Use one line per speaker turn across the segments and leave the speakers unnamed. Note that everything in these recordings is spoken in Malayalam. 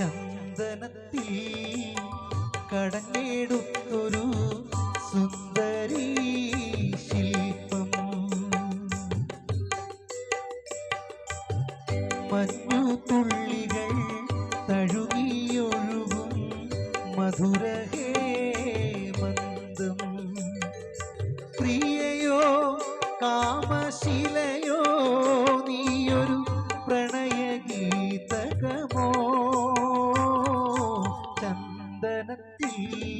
ചന്ദനത്തിൽ കടഞ്ഞെടുത്തൊരു സുന്ദരി ശില്പം. മഞ്ഞു തുള്ളികൾ തഴുകിയൊഴുകും മധുരഹേമന്തം പ്രിയയോ കാമശിലയോ നീയൊരു പ്രണയഗീതകമോ? ചന്ദനത്തിൽ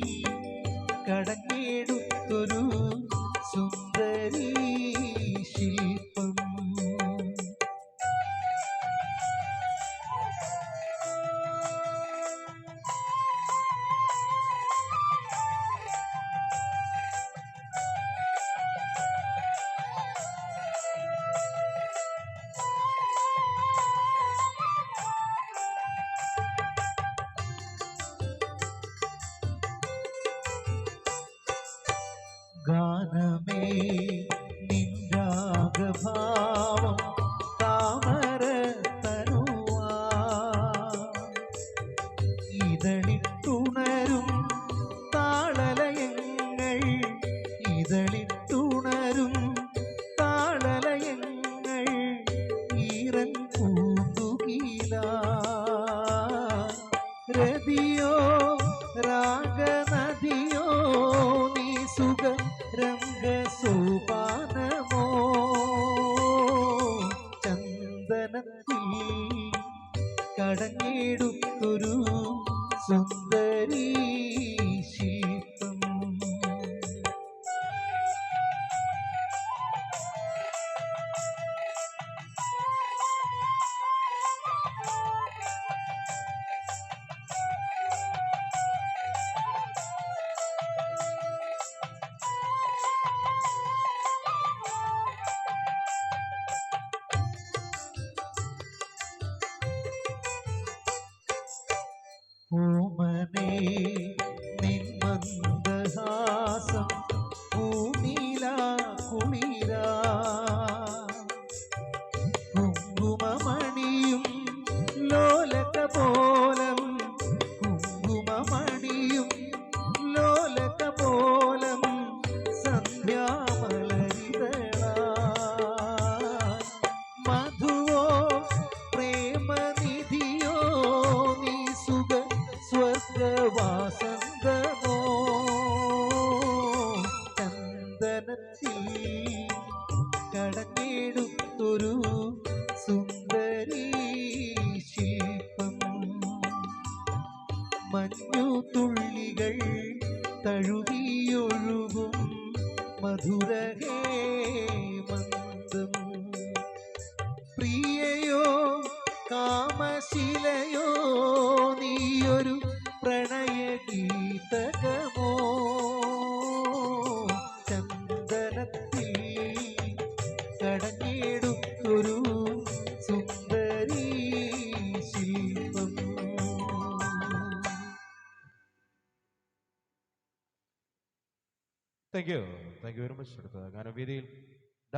ഗാനമേ നിൻരാഗഭാവം താമര തനുവാ ഇതളിത്തുണരും താളലയങ്ങൾ ഇതളിട്ടുണരും ചന്ദനത്തിൽ കടഞ്ഞെടുത്തൊരു സുന്ദരീ ശില്പം കടഞ്ഞെടുത്തൊരു സുന്ദരീ ശില്പം. മഞ്ഞു തുള്ളികൾ തഴുകിയൊഴുകും മധുരഹേമന്തം പ്രിയയോ കാമശിലയോ നീയൊരു പ്രണയഗീതകമോ ചന്ദനത്തിൽ കടഞ്ഞെടുത്തൊരു സുന്ദരീ ശില്പം.
Thank you thank you very much അടുത്ത ഗാനവേദിയിൽ